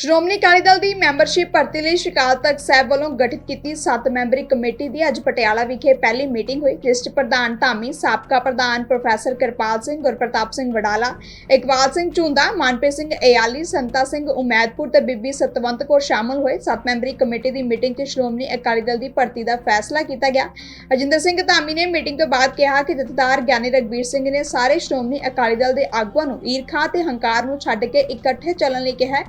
ਸ਼੍ਰੋਮਣੀ ਅਕਾਲੀ ਦਲ ਦੀ ਮੈਂਬਰਸ਼ਿਪ ਭਰਤੀ ਲਈ ਸ਼ਿਕਾਇਤ ਤਖਤ ਸਾਹਿਬ ਵੱਲੋਂ ਗਠਿਤ ਕੀਤੀ 7 ਮੈਂਬਰੀ ਕਮੇਟੀ ਦੀ ਅੱਜ ਪਟਿਆਲਾ ਵਿਖੇ ਪਹਿਲੀ ਮੀਟਿੰਗ ਹੋਈ, ਜਿਸ 'ਚ ਪ੍ਰਧਾਨ ਧਾਮੀ, ਸਾਬਕਾ ਪ੍ਰਧਾਨ ਪ੍ਰੋਫੈਸਰ ਕਿਰਪਾਲ ਸਿੰਘ, ਗੁਰਪ੍ਰਤਾਪ ਸਿੰਘ ਵਡਾਲਾ, ਇਕਬਾਲ ਸਿੰਘ ਝੁੰਦਾ, ਮਨਪ੍ਰੀਤ ਸਿੰਘ ਏਆਲੀ, ਸੰਤਾ ਸਿੰਘ ਉਮੈਦਪੁਰ ਤੇ ਬੀਬੀ ਸਤਵੰਤ ਕੌਰ ਸ਼ਾਮਲ ਹੋਏ 7 ਮੈਂਬਰੀ ਕਮੇਟੀ ਦੀ ਮੀਟਿੰਗ 'ਚ ਸ਼੍ਰੋਮਣੀ ਅਕਾਲੀ ਦਲ ਦੀ ਭਰਤੀ ਦਾ ਫੈਸਲਾ ਕੀਤਾ ਗਿਆ ਅਜਿੰਦਰ ਸਿੰਘ ਧਾਮੀ ਨੇ ਮੀਟਿੰਗ ਤੋਂ ਬਾਅਦ ਕਿਹਾ ਕਿ ਜਥੇਦਾਰ ਗਿਆਨੀ ਰਗਵੀਰ ਸਿੰਘ ਨੇ ਸਾਰੇ ਸ਼੍ਰੋਮਣੀ ਅਕਾਲੀ ਦਲ ਦੇ ਆਗੂਆਂ ਨੂੰ ਈਰਖਾ ਤੇ ਹੰਕਾਰ ਨੂੰ ਛੱਡ ਕੇ ਇਕੱਠੇ ਚੱਲਣ ਲਈ ਕਿਹਾ ਹੈ।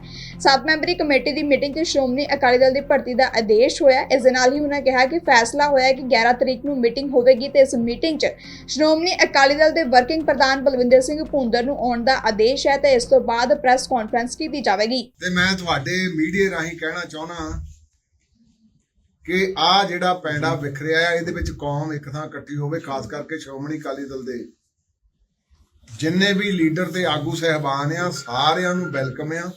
ਸੱਤ ਮੈਂਬਰੀ ਕਮੇਟੀ ਦੀ ਮੀਟਿੰਗ 'ਚ ਸ਼੍ਰੋਮਣੀ ਅਕਾਲੀ ਦਲ ਦੀ ਭਰਤੀ ਦਾ ਆਦੇਸ਼ ਹੋਇਆ। ਇਸ ਦੇ ਨਾਲ ਹੀ ਉਹਨਾਂ ਕਿਹਾ ਕਿ ਫੈਸਲਾ ਹੋਇਆ ਕਿ 11 ਤਰੀਕ ਨੂੰ ਮੀਟਿੰਗ ਹੋਵੇਗੀ ਤੇ ਇਸ ਮੀਟਿੰਗ 'ਚ ਸ਼੍ਰੋਮਣੀ ਅਕਾਲੀ ਦਲ ਦੇ ਵਰਕਿੰਗ ਪ੍ਰਧਾਨ ਬਲਵਿੰਦਰ ਸਿੰਘ ਭੁੰਦਰ ਨੂੰ ਆਉਣ ਦਾ ਆਦੇਸ਼ ਹੈ ਤੇ ਇਸ ਤੋਂ ਬਾਅਦ ਪ੍ਰੈਸ ਕਾਨਫਰੰਸ ਕੀਤੀ ਜਾਵੇਗੀ। ਤੇ ਮੈਂ ਤੁਹਾਡੇ ਮੀਡੀਆ ਰਾਹੀਂ ਕਹਿਣਾ ਚਾਹੁੰਦਾ ਕਿ ਆ ਜਿਹੜਾ ਪੈਂਡਾ ਵਿਖਰਿਆ ਆ ਇਹਦੇ ਵਿੱਚ ਕੌਮ ਇੱਕ ਥਾਂ ਇਕੱਠੀ ਹੋਵੇ, ਖਾਸ ਕਰਕੇ ਸ਼੍ਰੋਮਣੀ ਅਕਾਲੀ ਦਲ ਦੇ। ਜਿੰਨੇ ਵੀ ਲੀਡਰ ਤੇ ਆਗੂ ਸਹਿਬਾਨ ਆ, ਸਾਰਿਆਂ ਨੂੰ ਵੈਲਕਮ ਆ।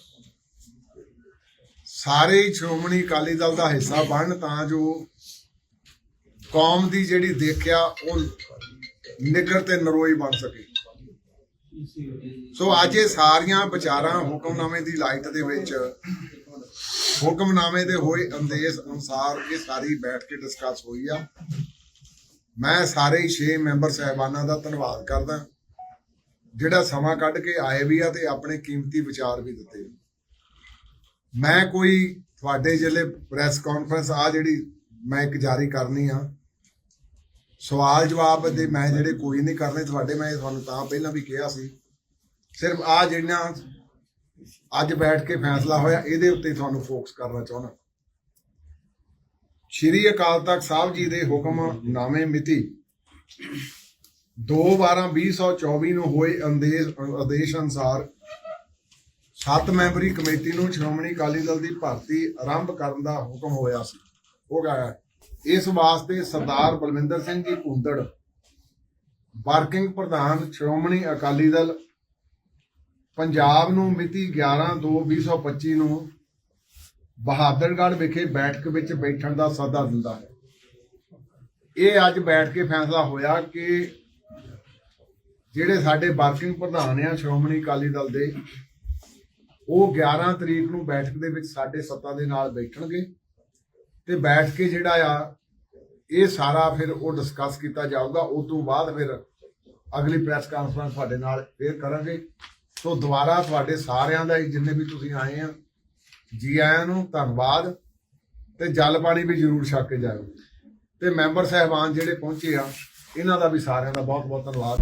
ਸਾਰੇ ਹੀ ਸ਼੍ਰੋਮਣੀ ਅਕਾਲੀ ਦਲ ਦਾ ਹਿੱਸਾ ਬਣਨ ਤਾਂ ਜੋ ਕੌਮ ਦੀ ਜਿਹੜੀ ਦੇਖਿਆ ਉਹ ਨਿਗਰ ਤੇ ਨਰੋਈ ਬਣ ਸਕੇ। ਸੋ ਅੱਜ ਇਹ ਸਾਰੀਆਂ ਵਿਚਾਰਾਂ ਹੁਕਮਨਾਮੇ ਦੀ ਲਾਈਟ ਦੇ ਵਿੱਚ, ਹੁਕਮਨਾਮੇ ਦੇ ਹੋਏ ਅੰਦੇਸ਼ ਅਨੁਸਾਰ ਇਹ ਸਾਰੀ ਬੈਠ ਕੇ ਡਿਸਕਸ ਹੋਈ ਆ। ਮੈਂ ਸਾਰੇ ਹੀ 6 ਮੈਂਬਰ ਸਹਿਬਾਨਾਂ ਦਾ ਧੰਨਵਾਦ ਕਰਦਾ। ਜਿਹੜਾ ਸਮਾਂ ਕੱਢ ਕੇ ਆਏ ਵੀ ਆ ਤੇ ਆਪਣੇ ਕੀਮਤੀ ਵਿਚਾਰ ਵੀ ਦਿੱਤੇ। ਮੈਂ ਕੋਈ ਤੁਹਾਡੇ ਜਿਹੜੇ ਪ੍ਰੈਸ ਕਾਨਫਰੰਸ ਆ ਜਿਹੜੀ ਮੈਂ ਇੱਕ ਜਾਰੀ ਕਰਨੀ ਆ, ਸਵਾਲ ਜਵਾਬ ਦੇ ਮੈਂ ਜਿਹੜੇ ਕੋਈ ਨਹੀਂ ਕਰਨੇ, ਤੁਹਾਡੇ ਮੈਂ ਤੁਹਾਨੂੰ ਤਾਂ ਪਹਿਲਾਂ ਵੀ ਕਿਹਾ ਸੀ। ਸਿਰਫ ਆ ਜਿਹੜੀਆਂ ਅੱਜ ਬੈਠ ਕੇ ਫੈਸਲਾ ਹੋਇਆ, ਇਹਦੇ ਉੱਤੇ ਤੁਹਾਨੂੰ ਫੋਕਸ ਕਰਨਾ ਚਾਹੁੰਦਾ। ਸ਼੍ਰੀ ਅਕਾਲ ਤਖਤ ਸਾਹਿਬ ਜੀ ਦੇ ਹੁਕਮ ਨਾਮੇ ਮਿਤੀ 2/12/2024 ਨੂੰ ਹੋਏ ਅੰਦੇਸ਼ ਆਦੇਸ਼ ਅਨੁਸਾਰ ਸੱਤ ਮੈਂਬਰੀ ਕਮੇਟੀ ਨੂੰ ਸ਼੍ਰੋਮਣੀ ਅਕਾਲੀ ਦਲ ਦੀ ਭਰਤੀ ਆਰੰਭ ਕਰਨ ਦਾ ਹੁਕਮ ਹੋਇਆ ਸੀ ਹੋ ਗਿਆ ਹੈ। ਇਸ ਵਾਸਤੇ ਸਰਦਾਰ ਬਲਵਿੰਦਰ ਸਿੰਘ ਜੀ ਭੁੰਦੜ, ਵਰਕਿੰਗ ਪ੍ਰਧਾਨ ਸ਼੍ਰੋਮਣੀ ਅਕਾਲੀ ਦਲ, ਪੰਜਾਬ ਨੂੰ ਮਿਤੀ 11/2/2025 ਨੂੰ ਬਹਾਦਰਗੜ੍ਹ ਵਿਖੇ ਬੈਠਕ ਵਿੱਚ ਬੈਠਣ ਦਾ ਸੱਦਾ ਦਿੰਦਾ ਹੈ ਇਹ ਅੱਜ ਬੈਠ ਕੇ ਫੈਸਲਾ ਹੋਇਆ ਕਿ ਜਿਹੜੇ ਸਾਡੇ ਵਰਕਿੰਗ ਪ੍ਰਧਾਨ ਆ ਸ਼੍ਰੋਮਣੀ ਅਕਾਲੀ ਦਲ ਦੇ ਉਹ 11 ਤਰੀਕ ਨੂੰ ਬੈਠਕ ਦੇ ਵਿੱਚ ਸਾਡੇ ਸੱਤਾ ਦੇ ਨਾਲ ਬੈਠਣਗੇ ਤੇ ਬੈਠ ਕੇ ਜਿਹੜਾ ਆ, ਇਹ ਸਾਰਾ ਫਿਰ ਉਹ ਡਿਸਕਸ ਕੀਤਾ ਜਾਊਗਾ, ਉਸ ਤੋਂ ਬਾਅਦ ਫਿਰ ਅਗਲੀ ਪ੍ਰੈਸ ਕਾਨਫਰੰਸ ਤੁਹਾਡੇ ਨਾਲ ਫੇਰ ਕਰਾਂਗੇ। ਸੋ ਦੁਬਾਰਾ ਤੁਹਾਡੇ ਸਾਰਿਆਂ ਦਾ ਹੀ, ਜਿੰਨੇ ਵੀ ਤੁਸੀਂ ਆਏ ਆ, ਜੀ ਆਇਆਂ ਨੂੰ ਧੰਨਵਾਦ ਤੇ ਜਲ ਪਾਣੀ ਵੀ ਜ਼ਰੂਰ ਛਕ ਕੇ ਜਾਇਓ। ਤੇ ਮੈਂਬਰ ਸਹਿਬਾਨ ਜਿਹੜੇ ਪਹੁੰਚੇ ਆ, ਇਹਨਾਂ ਦਾ ਵੀ ਸਾਰਿਆਂ ਦਾ ਬਹੁਤ ਬਹੁਤ ਧੰਨਵਾਦ।